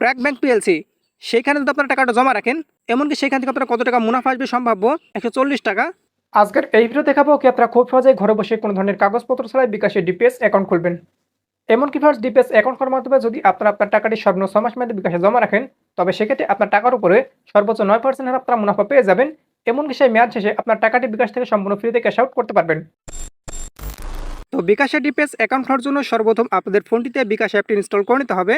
BRAC bank PLC. সেইখানে যদি আপনারা টাকাটা জমা রাখেন এমনকি সেখান থেকে আপনারা কত টাকা মুনাফা আসবে সম্ভাব্য? একশো চল্লিশ টাকা। আজকের এই ভিডিও দেখাবো কি আপনারা খুব সহজেই ঘরে বসে কোনো ধরনের কাগজপত্র ছাড়াই বিকাশে ডিপিএস অ্যাকাউন্ট খুলবেন। এমনকি ফার্স্ট ডিপিএস অ্যাকাউন্ট করার মাধ্যমে যদি আপনারা আপনার টাকাটি সর্বনিম্ন ছয় মাস মধ্যে বিকাশে জমা রাখেন তবে সেক্ষেত্রে আপনার টাকার উপরে সর্বোচ্চ নয় পার্সেন্ট হারে আপনারা মুনাফা পেয়ে যাবেন। এমনকি সেই মেয়াদ শেষে আপনার টাকাটি বিকাশ থেকে সম্পূর্ণ ফ্রিতে ক্যাশ আউট করতে পারবেন। তো বিকাশের ডিপিএস অ্যাকাউন্ট খোলার জন্য সর্বপ্রথম আপনাদের ফোনটিতে বিকাশ অ্যাপটি ইনস্টল করে নিতে হবে।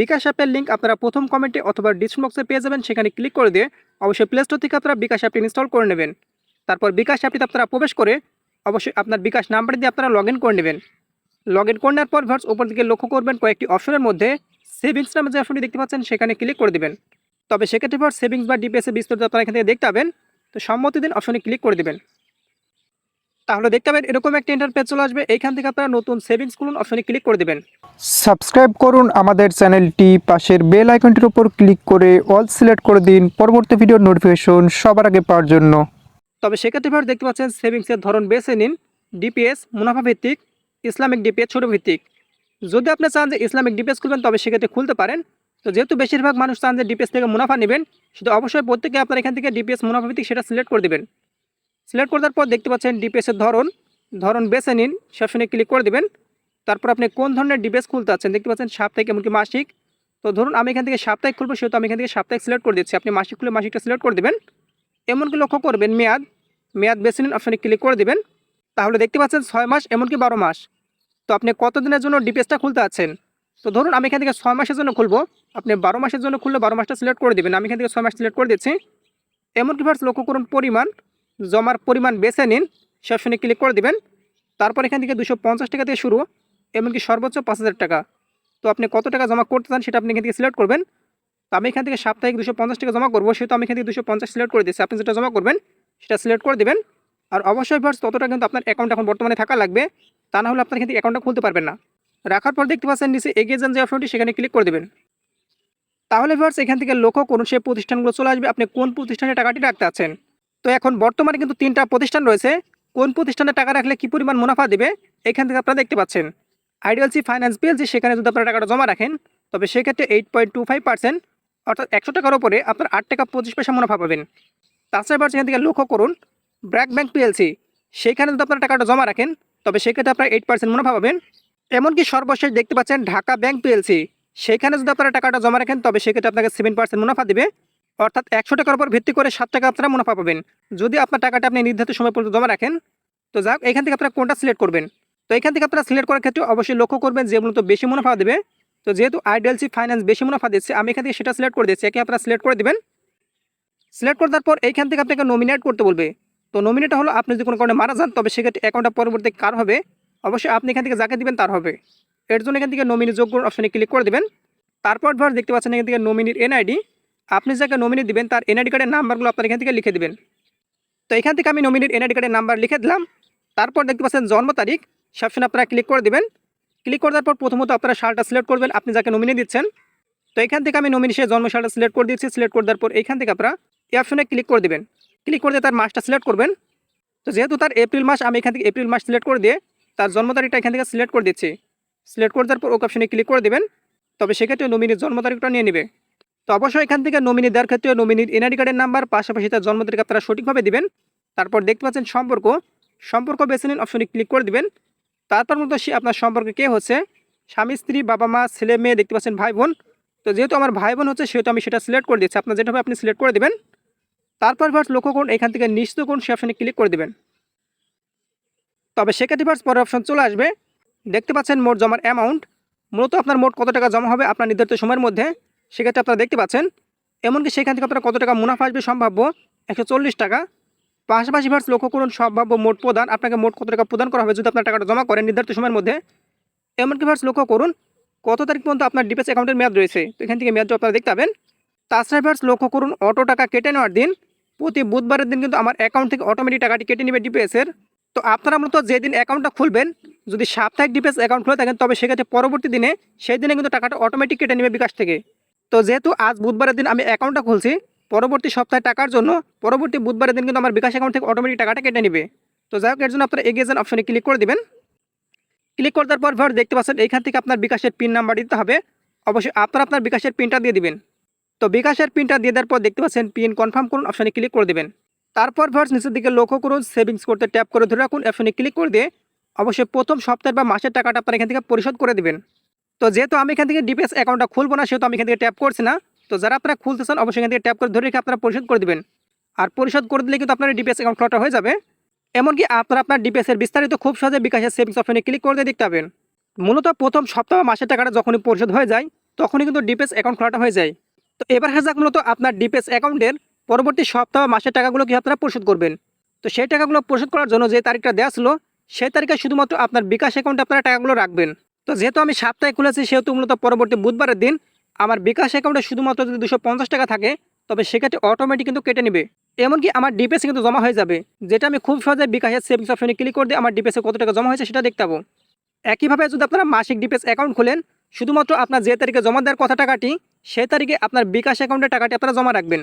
বিকাশ অ্যাপের লিঙ্ক আপনারা প্রথম কমেন্টে অথবা ডিসক্রিপশন বক্সে পেয়ে যাবেন। সেখানে ক্লিক করে দিয়ে অবশ্যই প্লে স্টোর থেকে আপনারা বিকাশ অ্যাপটি ইনস্টল করে নেবেন। তারপর বিকাশ অ্যাপটিতে আপনারা প্রবেশ করে অবশ্যই আপনার বিকাশ নাম্বার দিয়ে আপনারা লগ করে নেবেন। লগ ইন করে নেওয়ার পর ভার্স উপর দিকে লক্ষ্য করবেন কয়েকটি অপশনের মধ্যে সেভিংস নামে যে অপশনটি দেখতে পাচ্ছেন, সেখানে ক্লিক করে দেবেন। তবে সেক্ষেত্রে ভার্স সেভিংস বা ডিপিএস এর বিস্তারিত আপনারা এখান থেকে দেখতে পাবেন। তো সম্মতি দিন অপশনে ক্লিক করে দেবেন। তাহলে দেখতে পাবেন এরকম একটা ইন্টারপেজ চলে আসবে। এইখান থেকে আপনারা নতুন সেভিংস খুলুন অপশনে ক্লিক করে দেবেন। সাবস্ক্রাইব করুন আমাদের চ্যানেলটি পাশের বেল আইকনটির উপর ক্লিক করে অল সিলেক্ট করে দিন পরবর্তী ভিডিওর নোটিফিকেশন সবার আগে পাওয়ার জন্য। তবে সেক্ষেত্রে ভার দেখতে পাচ্ছেন সেভিংসের ধরন বেছে নিন। ডিপিএস মুনাফা ভিত্তিক ইসলামিক ডিপিএস ছোট ভিত্তিক। যদি আপনি চান যে ইসলামিক ডিপিএস খুলবেন তবে সেক্ষেত্রে খুলতে পারেন। তো যেহেতু বেশিরভাগ মানুষ চান যে ডিপিএস থেকে মুনাফা নেবেন শুধু অবশ্যই প্রত্যেকে আপনার এখান থেকে ডিপিএস মুনাফা ভিত্তিক সেটা সিলেক্ট করে দেবেন। সিলেক্ট করে দেওয়ার পর দেখতে পাচ্ছেন ডিপিএসের ধরন। ধরন বেছে নিন সেপশনে ক্লিক করে দেবেন। তারপর আপনি কোন ধরনের ডিপিএস খুলতে চাচ্ছেন? দেখতে পাচ্ছেন সাপ্তাহিক এমনকি মাসিক। তো ধরুন আমি এখান থেকে সাপ্তাহিক খুলবো, সেহেতু আমি এখান থেকে সাপ্তাহিক সিলেক্ট করে দিচ্ছি। আপনি মাসিক খুলে মাসিকটা সিলেক্ট করে দেবেন। এমনকি লক্ষ্য করবেন, মেয়াদ। মেয়াদ বেছে নিন, অপশনে ক্লিক করে দেবেন। তাহলে দেখতে পাচ্ছেন ছয় মাস এমনকি বারো মাস। তো আপনি কত দিনের জন্য ডিপিএসটা খুলতে আছেন তো ধরুন আমি এখান থেকে ছয় মাসের জন্য খুলবো। আপনি বারো মাসের জন্য খুললে বারো মাসটা সিলেক্ট করে দেবেন। আমি এখান থেকে ছয় মাস সিলেক্ট করে দিচ্ছি। এমনকি ভার্স লক্ষ্য করুন পরিমাণ। জমার পরিমাণ বেছে নিন সে অপশনে ক্লিক করে দেবেন। তারপর এখান থেকে দুশো পঞ্চাশ টাকা থেকে শুরু, এমনকি সর্বোচ্চ পাঁচ হাজার টাকা। তো আপনি কত টাকা জমা করতে চান সেটা আপনি এখান থেকে সিলেক্ট করবেন। তো আমি এখান থেকে সাপ্তাহিক দুশো পঞ্চাশ টাকা জমা করব, সেহেতু আমি এখান থেকে দুশো পঞ্চাশ সিলেক্ট করে দিচ্ছি আপনি যেটা জমা করবেন, সেটা সিলেক্ট করে দেবেন। আর অবশ্যই ভার্স ততটা কিন্তু আপনার অ্যাকাউন্ট এখন বর্তমানে থাকা লাগবে, তা না হলে আপনার এখান থেকে অ্যাকাউন্টটা খুলতে পারবেন না। রাখার পর দেখতে পাচ্ছেন নিচে এগিয়ে যান যে অপশনটি সেখানে ক্লিক করে দেবেন। তাহলে ভার্স এখান থেকে লক্ষ্য করুন সেই প্রতিষ্ঠানগুলো চলে আসবে। আপনি কোন প্রতিষ্ঠানে টাকাটি রাখতে আছেন? তো এখন বর্তমানে কিন্তু তিনটা প্রতিষ্ঠান রয়েছে। কোন প্রতিষ্ঠানে টাকা রাখলে কী পরিমাণ মুনাফা দেবে, এখান থেকে আপনারা দেখতে পাচ্ছেন। আইডিয়ালসি ফাইন্যান্স পিএলসি সেখানে যদি আপনারা টাকাটা জমা রাখেন, তবে সেক্ষেত্রে eight point two five percent অর্থাৎ একশো টাকার ওপরে আপনার আট টাকা পঁচিশ পয়সা মুনাফা পাবেন। তাছাড়া এবার সেখান থেকে লক্ষ্য করুন ব্র্যাক ব্যাংক পিএলসি সেইখানে যদি আপনারা টাকাটা জমা রাখেন, তবে সেক্ষেত্রে আপনারা এইট পার্সেন্ট মুনাফা পাবেন। এমনকি সর্বশেষ দেখতে পাচ্ছেন ঢাকা ব্যাংক পিএলসি সেখানে যদি আপনারা টাকাটা জমা রাখেন, তবে সেক্ষেত্রে আপনাকে সেভেন পার্সেন্ট মুনাফা দেবে। অর্থাৎ একশো টাকার উপর ভিত্তি করে সাত টাকা আপনারা মুনাফা পাবেন। যদি আপনার টাকাটা আপনি নির্ধারিত সময় পর্যন্ত জমা রাখেন, তো যাক, এখান থেকে আপনারা কোনটা সিলেক্ট করবেন? তো এখান থেকে আপনারা সিলেক্ট করার ক্ষেত্রে অবশ্যই লক্ষ্য করবেন যে মূলত বেশি মুনাফা দেবে। তো যেহেতু আইডিএলসি ফাইন্যান্স বেশি মুনাফা দিচ্ছে, আমি এখান থেকে সেটা সিলেক্ট করে দিচ্ছি, একে আপনারা সিলেক্ট করে দেবেন। সিলেক্ট করে দেওয়ার পর এইখান থেকে আপনাকে নমিনেট করতে বলবে। তো নমিনেট হলো, আপনি যদি কোনো কারণে মারা যান, তবে সেক্ষেত্রে অ্যাকাউন্টটা পরবর্তী কার হবে? অবশ্যই আপনি এখান থেকে যাকে দিবেন তার হবে। এর জন্য এখান থেকে নমিনি যোগ্য অপশনে ক্লিক করে দেবেন। তারপর ধর, দেখতে পাচ্ছেন এখান থেকে নমিনির এনআইডি আপনি যাকে নমিনি দিবেন, তার এনআইডি কার্ডের নাম্বারগুলো আপনার এখান থেকে লিখে দেবেন। তো এখান থেকে আমি নমিনির এনআইডি কার্ডের নাম্বার লিখে দিলাম। তারপর দেখতে পাচ্ছেন জন্ম তারিখ সবসময় আপনারা ক্লিক করে দেবেন। ক্লিক করে দেওয়ার পর প্রথমত আপনারা সালটা সিলেক্ট করবেন, আপনি যাকে নমিনি দিচ্ছেন। তো এখান থেকে আমি নমিনি সে জন্ম সালটা সিলেক্ট করে দিচ্ছি সিলেক্ট করে দেওয়ার পর এখান থেকে আপনারা এই অপশনে ক্লিক করে দেবেন। ক্লিক করে দিয়ে তার মাসটা সিলেক্ট করবেন। তো যেহেতু তার এপ্রিল মাস, আমি এখান থেকে এপ্রিল মাস সিলেক্ট করে দিয়ে তার জন্ম তারিখটা এখান থেকে সিলেক্ট করে দিচ্ছি। সিলেক্ট করে দেওয়ার পর ওকে অপশনে ক্লিক করে দেবেন। তবে সেক্ষেত্রে নমিনির জন্ম তারিখটা নিয়ে নেবে। তো অবশ্যই এখান থেকে নমিনি দেওয়ার ক্ষেত্রে নমিনির এনআইডি কার্ডের নাম্বার পাশাপাশি তার জন্ম তারিখ আপনারা সঠিকভাবে দিবেন। তারপর দেখতে পাচ্ছেন সম্পর্ক। সম্পর্ক বেছে নিন অপশনে ক্লিক করে দিবেন। তারপর মতো সে আপনার সম্পর্কে কে হচ্ছে? স্বামী, স্ত্রী, বাবা মা, ছেলে, মেয়ে দেখতে পাচ্ছেন ভাই, বোন। তো যেহেতু আমার ভাই, বোন হচ্ছে, সেহেতু আমি সেটা সিলেক্ট করে দিচ্ছি। আপনার যেটা হবে আপনি সিলেক্ট করে দেবেন। তারপর ভার্স লক্ষ্য করুন এখান থেকে নিশ্চিত করুন সে অপশনে ক্লিক করে দেবেন। তবে সেক্ষেত্রে ভার্স পরের অপশন চলে আসবে। দেখতে পাচ্ছেন মোট জমার অ্যামাউন্ট মূলত আপনার মোট কত টাকা জমা হবে আপনার নির্ধারিত সময়ের মধ্যে? সেক্ষেত্রে আপনারা দেখতে পাচ্ছেন, এমনকি সেখান থেকে আপনারা কত টাকা মুনাফা আসবে সম্ভাব্য? একশো চল্লিশ টাকা। পাশাপাশি ভার্স লক্ষ্য করুন, সম্ভাব্য মোট প্রদান, আপনাকে মোট কত টাকা প্রদান করা হবে যদি আপনার টাকাটা জমা করেন নির্ধারিত সময়ের মধ্যে। এমনকি ভার্স লক্ষ্য করুন, কত তারিখ পর্যন্ত আপনার ডিপেস অ্যাকাউন্টের মেয়াদ রয়েছে? তো এখান থেকে মেয়াদটা আপনারা দেখতে পাবেন। তাছাড়া ভার্স লক্ষ্য করুন অটো টাকা কেটে নেওয়ার দিন, প্রতি বুধবারের দিন কিন্তু আমার অ্যাকাউন্ট থেকে অটোমেটিক টাকাটি কেটে নেবে ডিপিএসের তো আপনারা মূলত যেদিন অ্যাকাউন্টটা খুলবেন, যদি সাপ্তাহিক ডিপিএস অ্যাকাউন্ট খুলে থাকেন, তবে সেক্ষেত্রে পরবর্তী দিনে সেই দিনে কিন্তু টাকাটা অটোমেটিক কেটে নেবে বিকাশ থেকে। তো যেহেতু আজ বুধবারের দিন আমি অ্যাকাউন্টটা খুলছি, পরবর্তী সপ্তাহে টাকার জন্য, পরবর্তী বুধবারের দিন কিন্তু আমার বিকাশ অ্যাকাউন্ট থেকে অটোমেটিক টাকাটা কেটে নেবে। তো যাই হোক, এর জন্য আপনারা এগিয়ে যান অপশনে ক্লিক করে দেবেন। ক্লিক করে দেওয়ার পর ভার দেখতে পাচ্ছেন, এইখান থেকে আপনার বিকাশের পিন নাম্বার দিতে হবে। অবশ্যই আপনারা আপনার বিকাশের পিনটা দিয়ে দিবেন। তো বিকাশের পিনটা দিয়ে দেওয়ার পর দেখতে পাচ্ছেন পিন কনফার্ম করুন অপশানে ক্লিক করে দেবেন। তারপর ভার্স নিচের দিকে লক্ষ্য করুন সেভিংস করতে ট্যাপ করে ধরে রাখুন অপশানে ক্লিক করে দিয়ে অবশ্যই প্রথম সপ্তাহের বা মাসের টাকাটা আপনারা এখান থেকে পরিশোধ করে দিবেন। তো যেহেতু আমি এখান থেকে ডিপিএস অ্যাকাউন্টটা খুলবো না, সেহেতু আমি এখান থেকে ট্যাপ করছি না। তো যারা আপনারা খুলতে চান, অবশ্যই এখান থেকে ট্যাপ করে ধরে রেখে আপনারা পরিশোধ করে দিবেন। আর পরিশোধ করে দিলে কিন্তু আপনার ডিপিএস অ্যাকাউন্ট খোলাটা হয়ে যাবে। এমনকি আপনারা আপনার ডিপিএস এর বিস্তারিত খুব সহজে বিকাশের সেভিংস অপশনে ক্লিক করে দেখতে পাবেন। মূলত প্রথম সপ্তাহ বা মাসের টাকাটা যখনই পরিশোধ হয়ে যায়, তখনই কিন্তু ডিপিএস অ্যাকাউন্ট খোলাটা হয়ে যায়। তো এবার যাক মূলত আপনার ডিপিএস অ্যাকাউন্টের পরবর্তী সপ্তাহ বা মাসের টাকাগুলো কি আপনারা পরিশোধ করবেন। তো সেই টাকাগুলো পরিশোধ করার জন্য যে তারিখটা দেওয়া ছিল, সেই তারিখে শুধুমাত্র আপনার বিকাশ অ্যাকাউন্টে আপনারা টাকাগুলো রাখবেন। তো যেহেতু আমি সাপ্তাহে খুলেছি, সেহেতু মূলত পরবর্তী বুধবারের দিন আমার বিকাশ অ্যাকাউন্টে শুধুমাত্র যদি দুশো পঞ্চাশ টাকা থাকে, তবে সেক্ষেত্রে অটোমেটিক কিন্তু কেটে নেবে। এমনকি আমার ডিপিএসে কিন্তু জমা হয়ে যাবে, যেটা আমি খুব সহজে বিকাশের সেভিংস অপশনে ক্লিক করে দিয়ে আমার ডিপিএসে কত টাকা জমা হয়েছে সেটা দেখতে পাবো। একইভাবে যদি আপনারা মাসিক ডিপিএস অ্যাকাউন্ট খোলেন, শুধুমাত্র আপনার যে তারিখে জমা দেওয়ার কথা টাকাটি সেই তারিখে আপনার বিকাশ অ্যাকাউন্টে টাকাটি আপনারা জমা রাখবেন।